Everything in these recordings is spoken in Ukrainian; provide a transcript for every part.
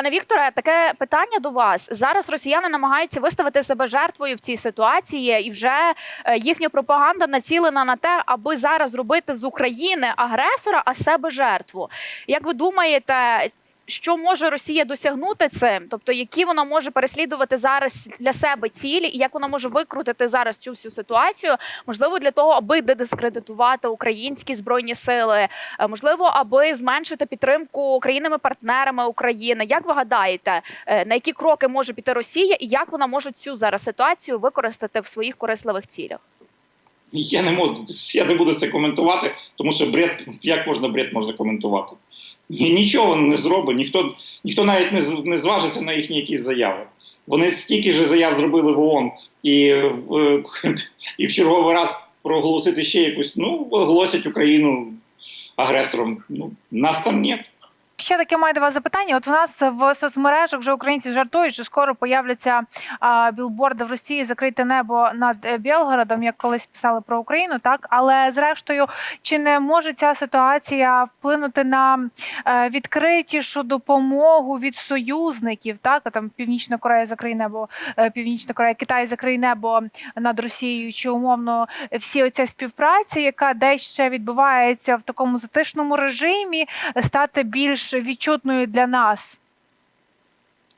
Пане Вікторе, таке питання до вас. Зараз росіяни намагаються виставити себе жертвою в цій ситуації, і вже е, їхня пропаганда націлена на те, аби зараз зробити з України агресора, а себе жертву. Як ви думаєте, що може Росія досягнути цим? Тобто, які вона може переслідувати зараз для себе цілі, і як вона може викрутити зараз цю всю ситуацію? Можливо, для того, аби дискредитувати українські збройні сили, е, можливо, аби зменшити підтримку країнами-партнерами України. Як ви гадаєте, е, на які кроки може піти Росія, і як вона може цю зараз ситуацію використати в своїх корисливих цілях? Я не можу, я не буду це коментувати, тому що бред, як можна бред можна коментувати? Ні- Нічого не зробить, ніхто, ніхто навіть не, не зважиться на їхні якісь заяви. Вони стільки ж заяв зробили в ООН і, і в черговий раз проголосити ще якусь, ну, оголосять Україну агресором. Ну, нас там нет. Ще таке маю до вас запитання. От у нас в соцмережах вже українці жартують, що скоро появляться а, білборди в Росії закрите небо над е, Білгородом, як колись писали про Україну, так але зрештою, чи не може ця ситуація вплинути на е, відкритішу допомогу від союзників? Так а там Північна Корея закриє небо, е, Північна Корея, Китай закриє небо над Росією, чи умовно всі оця співпраця, яка десь ще відбувається в такому затишному режимі, стати більш відчутною для нас.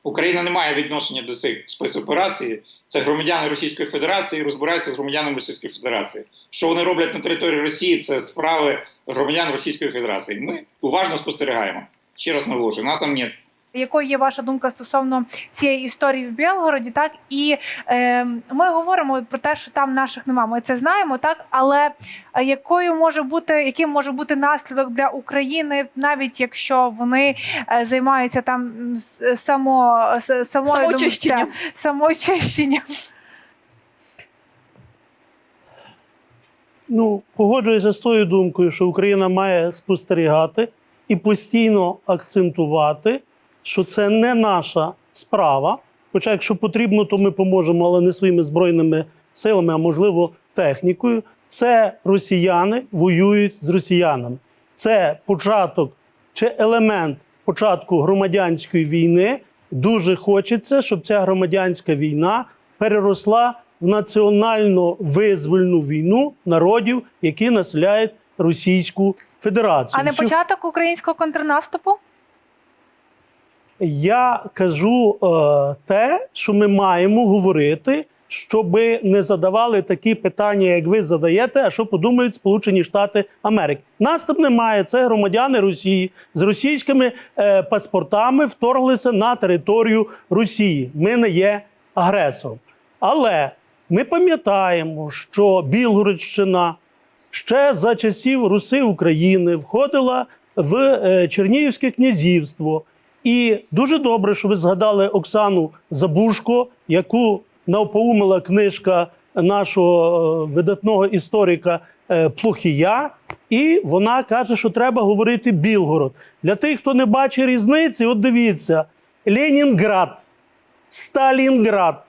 Україна не має відношення до цих спецоперацій. Це громадяни Російської Федерації розбираються з громадянами Російської Федерації. Що вони роблять на території Росії, це справи громадян Російської Федерації. Ми уважно спостерігаємо. Ще раз наголошую, нас там нет. Якою є ваша думка стосовно цієї історії в Білгороді? Так і е, ми говоримо про те, що там наших немає. Ми це знаємо, так але е, якою може бути, яким може бути наслідок для України, навіть якщо вони е, займаються там само самою Самоочищенням. самоочищенням? Ну, погоджуюся з тою думкою, що Україна має спостерігати і постійно акцентувати, що це не наша справа. Хоча, якщо потрібно, то ми поможемо, але не своїми збройними силами, а можливо технікою. Це росіяни воюють з росіянами. Це початок чи елемент початку громадянської війни. Дуже хочеться, щоб ця громадянська війна переросла в національно визвольну війну народів, які населяють Російську Федерацію. А не початок українського контрнаступу? Я кажу е, те, що ми маємо говорити, щоб не задавали такі питання, як ви задаєте, а що подумають Сполучені Штати Америки. Нас там немає. Це громадяни Росії з російськими е, паспортами вторглися на територію Росії. Ми не є агресором. Але ми пам'ятаємо, що Білгородщина ще за часів Руси України входила в е, Чернігівське князівство. І дуже добре, що ви згадали Оксану Забушко, яку навпоумила книжка нашого е, видатного історика е, Плохія. І вона каже, що треба говорити Білгород. Для тих, хто не бачить різниці, от дивіться: Ленінград, Сталінград,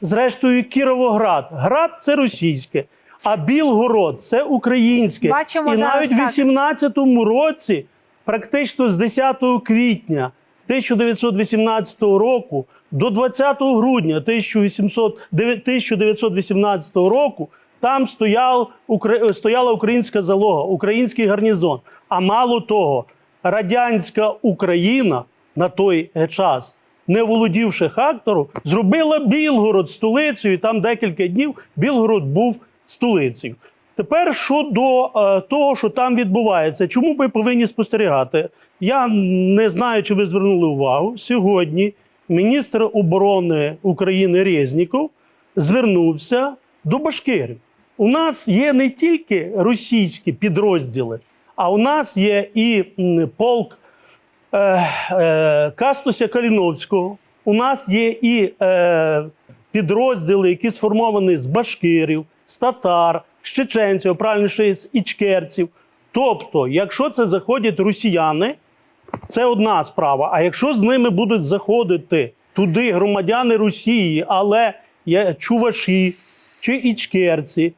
зрештою Кіровоград. Град це російське, а Білгород це українське. Бачимо І навіть в 18-му році, практично з 10 квітня 1918 року до 20 грудня 1918 року там стояв, стояла українська залога, український гарнізон. А мало того, радянська Україна на той час, не володівши Хактором, зробила Білгород столицею, і там декілька днів Білгород був столицею. Тепер щодо е, того, що там відбувається, чому ми повинні спостерігати? Я не знаю, чи ви звернули увагу. Сьогодні міністр оборони України Резніков звернувся до башкирів. У нас є не тільки російські підрозділи, а у нас є і полк е, е, Кастуся Каліновського. У нас є і е, підрозділи, які сформовані з башкирів, з татар, з чеченців, правильніше з ічкерців. Тобто, якщо це заходять росіяни, це одна справа. А якщо з ними будуть заходити туди громадяни Росії, але чуваші чи ічкерці,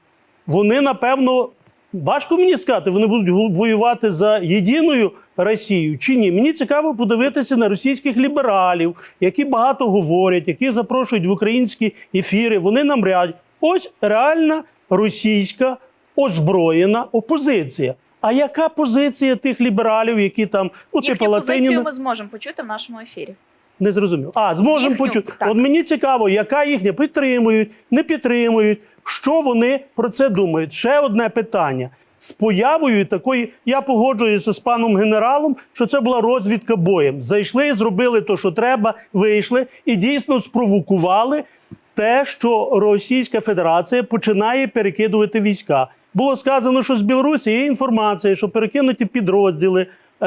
вони напевно важко мені сказати, вони будуть воювати за єдиною Росію чи ні? Мені цікаво подивитися на російських лібералів, які багато говорять, які запрошують в українські ефіри. Вони нам рядять. Ось реальна російська озброєна опозиція. А яка позиція тих лібералів, які там ну типу Їхню позицію ми зможемо почути в нашому ефірі. Не зрозумів. А, зможемо Їхню, почути. так. От мені цікаво, яка їхня підтримують, не підтримують, що вони про це думають. Ще одне питання. З появою такої, я погоджуюся з паном генералом, що це була розвідка боєм. Зайшли, зробили те, що треба, вийшли і дійсно спровокували те, що Російська Федерація починає перекидувати війська. Було сказано, що з Білорусі є інформація, що перекинуті підрозділи е,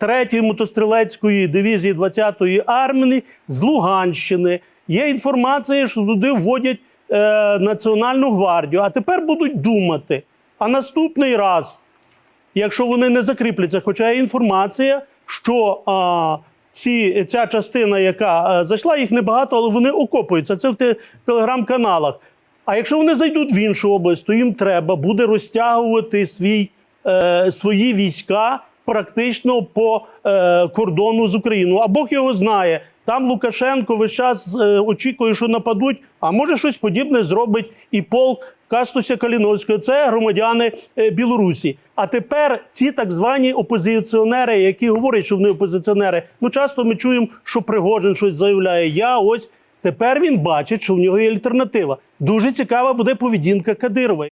3-ї мотострілецької дивізії 20-ї армії з Луганщини. Є інформація, що туди вводять е, Національну гвардію. А тепер будуть думати. А наступний раз, якщо вони не закріпляться, хоча є інформація, що ці, ця частина, яка е, зайшла, їх небагато, але вони окопуються. Це в те- телеграм-каналах. А якщо вони зайдуть в іншу область, то їм треба буде розтягувати свій, е, свої війська практично по е, кордону з Україною. А Бог його знає. Там Лукашенко весь час е, очікує, що нападуть, а може щось подібне зробить і полк Кастуся Каліновського. Це громадяни е, Білорусі. А тепер ці так звані опозиціонери, які говорять, що вони опозиціонери, ну часто ми чуємо, що Пригожин щось заявляє. Я ось тепер він бачить, що в нього є альтернатива. Дуже цікава буде поведінка Кадирова.